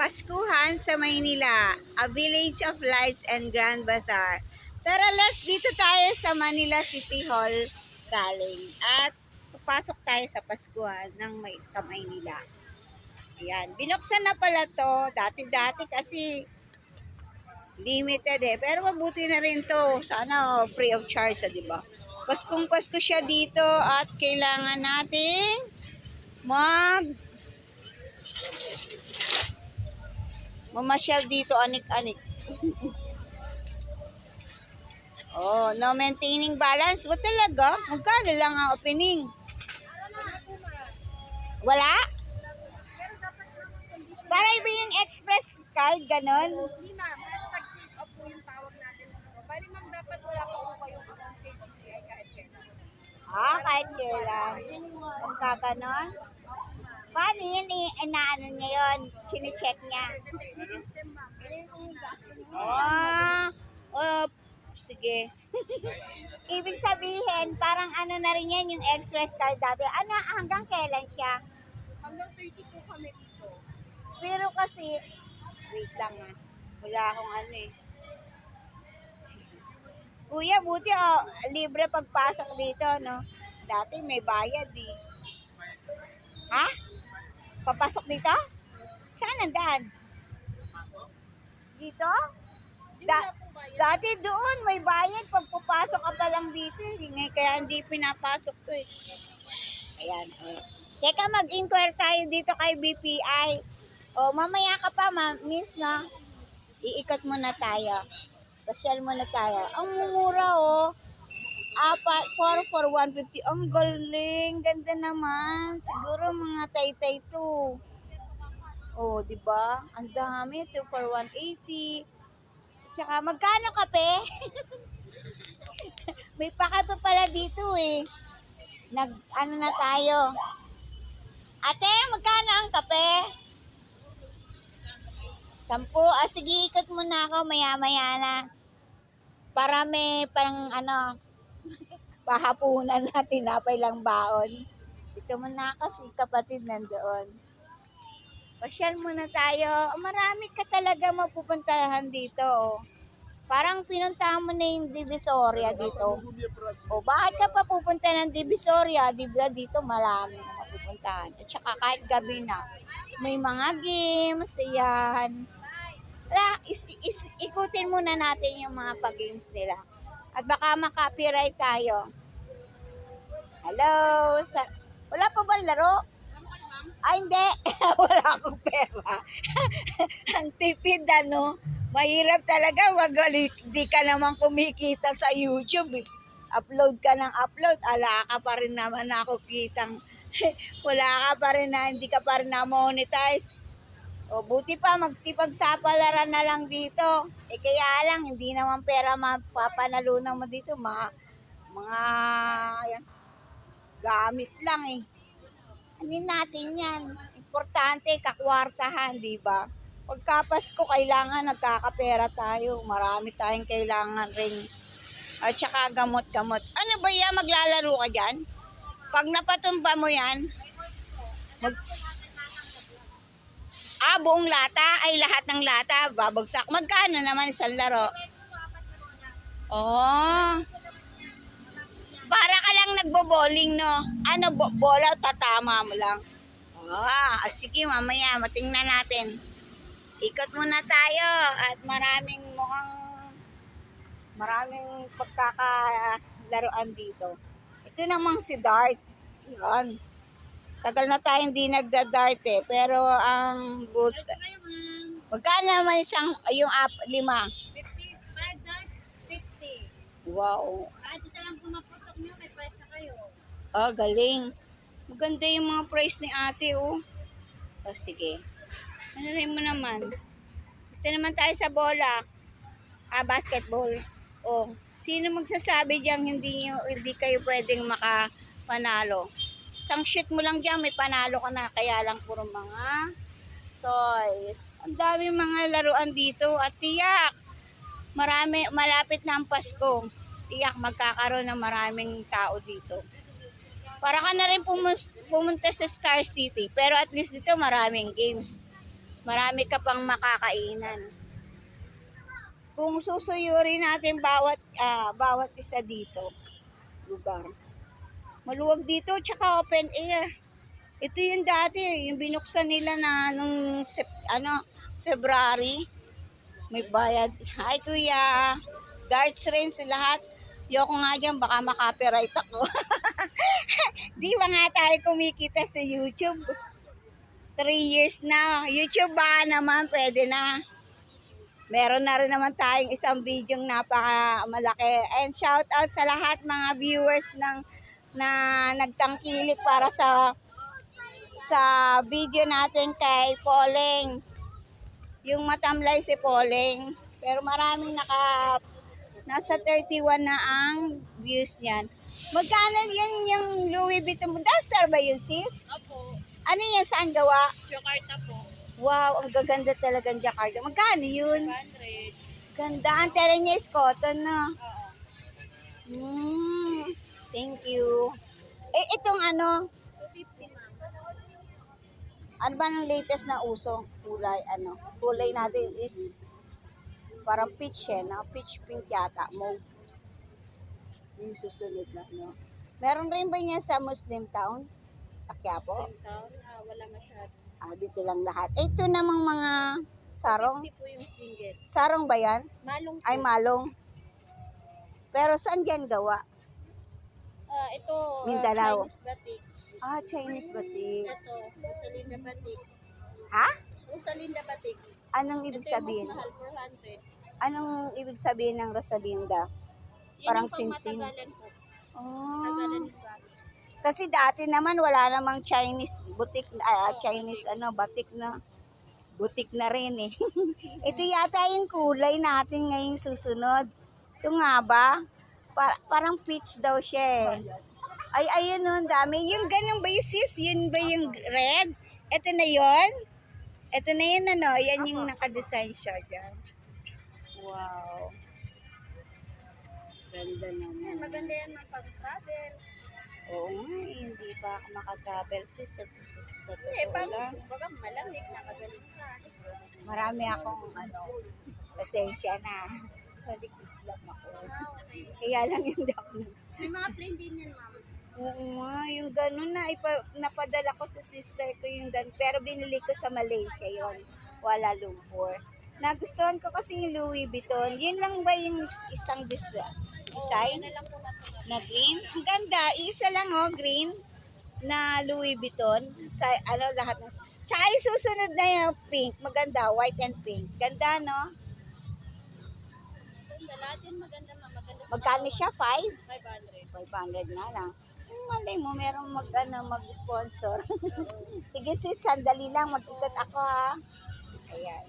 Kapaskuhan sa Maynila, a village of lights and grand bazaar. Tara, let's dito tayo sa Manila City Hall galing. At papasok tayo sa Paskuhan ng May, sa Maynila. Ayan, binuksan na pala to. Dati-dati kasi limited eh. Pero mabuti na rin to. Sana oh, free of charge, ah, di ba? Paskong Pasko siya dito at kailangan nating mag mamasyal dito anik-anik. oh, no maintaining balance. Ba talaga? Magkano lang ang opening? Wala? Para ba yung express card, ganon? Hindi ma'am, hashtag save up po yung tawag natin. Bali ma'am, dapat wala pa po kayong account kay BPI kahit kailan. Ah, kahit kailan. Pagka ganon? Paano yun eh? Inaano niya yun? Chine-check niya? Ah, oh, sige. Ibig sabihin, parang ano na rin yan yung express card dati. Ano, hanggang kailan siya? Hanggang 30 po kami dito. Pero kasi, wait lang ah. Wala akong ano eh. Kuya, buti oh, libre pagpasok dito, no? Dati may bayad eh. Ha? Papasok dito? Saan ang daan? Dito? Hindi Da-. Dati doon, may bayad pag pupasok ka pa lang dito. eh. Ngay- Kaya hindi pinapasok to eh. Ayan. Oh. Teka, mag-inquire tayo dito kay BPI. O, mamaya ka pa, ma miss, na. Iikot muna tayo. Pasyal muna tayo. Ang mumura, oh. Apat, 4 for 150. Ang galing. Ganda naman. Siguro mga tay-tay to. Oh, di ba? Ang dami. 2 for 180. Tsaka, magkano kape? May pakape pala dito eh. Nag, ano na tayo. Ate, magkano ang kape? Sampu. Ah, sige, ikot muna ako. Maya-maya na. Para may parang ano, pahapunan na tinapay lang baon. Ito muna ako si kapatid nandoon. Pasyal muna tayo. Marami ka talaga mapupuntahan dito. Oh. Parang pinuntahan mo na yung Divisoria dito. O bakit ka pa pupunta ng Divisoria? Di ba dito marami na mapupuntahan. At saka kahit gabi na. May mga games, yan. Wala, is, is, ikutin muna natin yung mga pag-games nila. At baka makapiright tayo. Hello? Sa, wala pa bang laro? Ay, hindi. Wala akong pera. Ang tipid, ano. Mahirap talaga. Wag, di ka naman kumikita sa YouTube. eh. Upload ka ng upload. Ala ka pa rin naman na ako kitang. Wala ka pa rin na, hindi ka pa rin na-monetize. O, buti pa, magtipagsapalaran na lang dito. Eh, kaya lang, hindi naman pera mapapanalunan mo dito. Mga, mga, yan, gamit lang eh. Ano natin yan? Importante, kakwartahan, di ba? Pagkapasko, kailangan nagkakapera tayo. Marami tayong kailangan ring at saka gamot-gamot. Ano ba yan? Maglalaro ka dyan? Pag napatumba mo yan, mag... Ah, buong lata? Ay, lahat ng lata, babagsak. Magkano naman isang laro? Oh. Nagbo-bowling, no? Ano, bo- bola, tatama mo lang. Ah, sige, mamaya, matingnan natin. Ikot muna tayo at maraming mukhang maraming pagkakalaruan dito. Ito namang si Dart. Yan. Tagal na tayo hindi nagda-dart eh. Pero ang boots, magkano naman isang, yung app, lima? 50, 5 darts, 50. Wow. Kahit isa lang pumaputok nyo, may price na kayo. Ah, galing. Maganda yung mga price ni ate, oh. Oh, sige. Ano rin mo naman? Ito naman tayo sa bola. Ah, basketball. Oh, sino magsasabi diyan hindi nyo, hindi kayo pwedeng makapanalo? Isang shoot mo lang diyan, may panalo ka na. Kaya lang puro mga toys. Ang dami mga laruan dito at tiyak. Marami, malapit na ang Pasko. Tiyak, magkakaroon ng maraming tao dito. Para ka na rin pumunta sa Star City. Pero at least dito maraming games. Marami ka pang makakainan. Kung susuyuri natin bawat ah, bawat isa dito, lugar. Maluwag dito, tsaka open air. Ito yung dati, yung binuksan nila na nung ano, February. May bayad. Hi kuya. Guards rin sa lahat. Yoko nga dyan, baka makapiright ako. Di ba nga tayo kumikita sa YouTube? Three years na. YouTube ba naman, pwede na. Meron na rin naman tayong isang video napaka malaki. And shout out sa lahat mga viewers ng na nagtangkilik para sa sa video natin kay Poleng. Yung matamlay si Poleng. Pero maraming naka nasa 31 na ang views niyan. Magkano yan yung Louis Vuitton? Duster ba yun sis? Opo. Ano yan? Saan gawa? Jakarta po. Wow, ang gaganda talaga ng Jakarta. Magkano yun? 100. Ganda. Ang tela niya is cotton, no? Oo. Mm, thank you. Eh, itong ano, 250 ma'am. ano ba ng latest na uso? Kulay, ano? Kulay natin is parang peach eh, no? Peach pink yata, mauve. Yung susunod na, no? Meron rin ba niya sa Muslim town? Sa Quiapo? Same town, ah, wala masyado. Ah, dito lang lahat. Eh, ito namang mga sarong. 50 po yung single. Sarong ba yan? Malong po. Ay, malong. Pero saan yan gawa? Ah, ito, Mindanao. Chinese batik. Ah, Chinese batik. Ito, Rosalinda batik. Ha? Rosalinda batik. Anong ibig ito yung sabihin? mas mahal, 400. Anong ibig sabihin ng Rosalinda? Yun Parang yung singsing. pangmatagalan po. Oh. Yung gamit. Kasi dati naman wala namang Chinese butik, ah, Chinese ano, batik na butik na rin eh. Ito yata yung kulay natin ngayong susunod. Ito nga ba? Pa- parang peach daw siya eh. Ay, ayun nun, dami. Yung ganun ba yung sis? Yun ba yung red? Ito na yon Ito na yun ano, yan yung nakadesign siya dyan. Wow. Ganda Yan, naman. maganda yan ng pag-travel. Oo nga, eh, hindi pa ako makatravel sis sa, sa, sa Hindi, totoo pag, lang. baga malamig, nakagalit ka. Marami akong ano, pasensya na. Balik Islam ako. Ah, okay. Kaya lang hindi ako May mga plain din yan, ma'am. Oo nga, yung gano'n na, ipa, napadala ko sa sister ko yung gano'n. Pero binili ko sa Malaysia yon Wala Lumpur. Nagustuhan ko kasi yung Louis Vuitton. Yun lang ba yung isang design? Yan na green. Ang ganda, isa lang oh, green na Louis Vuitton sa ano lahat ng Tsaka yung susunod na yung pink, maganda, white and pink. Ganda no? Maganda, lahat yan maganda, ma'am. Maganda Magkano siya? 5? 500. 500 na lang. Malay mo, merong mag, ano, mag-sponsor. Sige sis, sandali lang, mag-ikot ako ha. Ayan.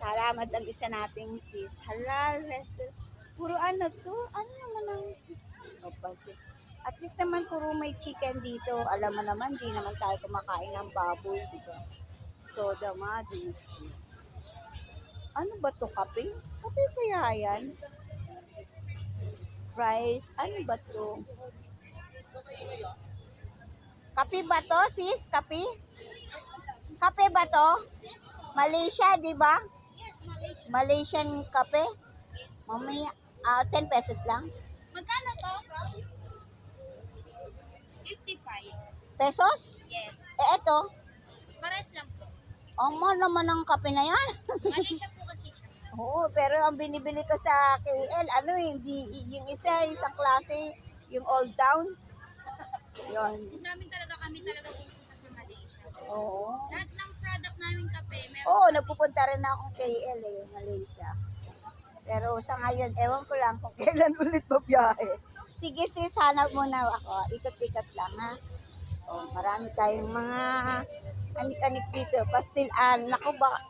Salamat ang isa nating sis. Halal restaurant. Puro ano to? Ano naman ang... Pansit. At least naman puro may chicken dito. Alam mo naman, di naman tayo kumakain ng baboy. Diba? Soda madi. Ano ba to kape? Kape kaya yan? Fries. Ano ba to? Kape ba to, sis? Kape? Kape ba to? Malaysia, di ba? Malaysian kape? Mamaya, ah 10 pesos lang. Magkano to? 55. Pesos? Yes. Eh, eto. Pares lang po. Ang mahal naman ng kape na yan. Malaysia po kasi siya. Oo, pero ang binibili ko sa KL, ano eh, hindi, yung isa, isang klase, yung Old Town. Yun. Sa amin talaga kami talaga pupunta sa Malaysia. Oo. Lahat ng product namin kape, meron Oo, nagpupunta rin akong KL eh, Malaysia. Pero sa ngayon, ewan ko lang kung kailan ulit babiyahe. Sige sis, hanap muna ako. Ikot-ikot lang ha. Oh, marami tayong mga anik-anik dito. Pastilan. Naku ba,